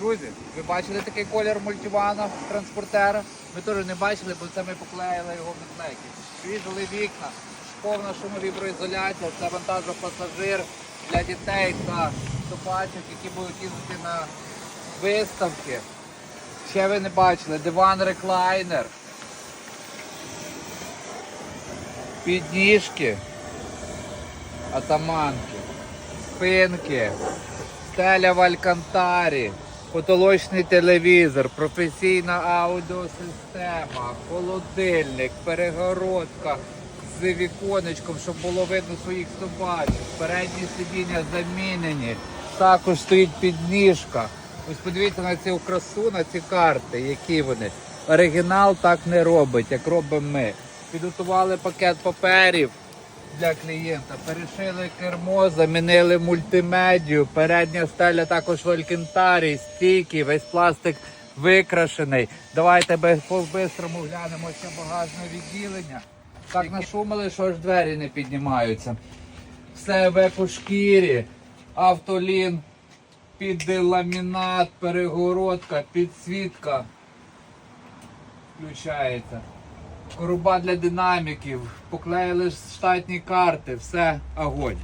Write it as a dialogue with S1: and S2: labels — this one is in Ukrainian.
S1: Друзі, ви бачили такий колір мультивана транспортера? Ми теж не бачили, бо це ми поклеїли його в наклейки. Різали вікна, повна шумовіброізоляція, це вантажопасажир для дітей та собачок, які будуть їздити на виставки. Ще ви не бачили, диван реклайнер. Підніжки, атаманки, спинки, стеля в алькантарі, потолочний телевізор, професійна аудіосистема, холодильник, перегородка з віконечком, щоб було видно своїх собачок, передні сидіння замінені, також стоїть підніжка. Ось подивіться на цю красу, на ці карти, які вони. Оригінал так не робить, як робимо ми. Підготували пакет паперів для клієнта, перешили кермо, замінили мультимедію, передня стеля також в алькантарі, стійки, весь пластик викрашений. Давайте по-бистрому глянемо ще багажне відділення. Так нашумили, що аж двері не піднімаються. Все в екошкірі, автолін, під ламінат, перегородка, підсвітка включається. Коруба для динаміків, поклеїли штатні карти, все огонь.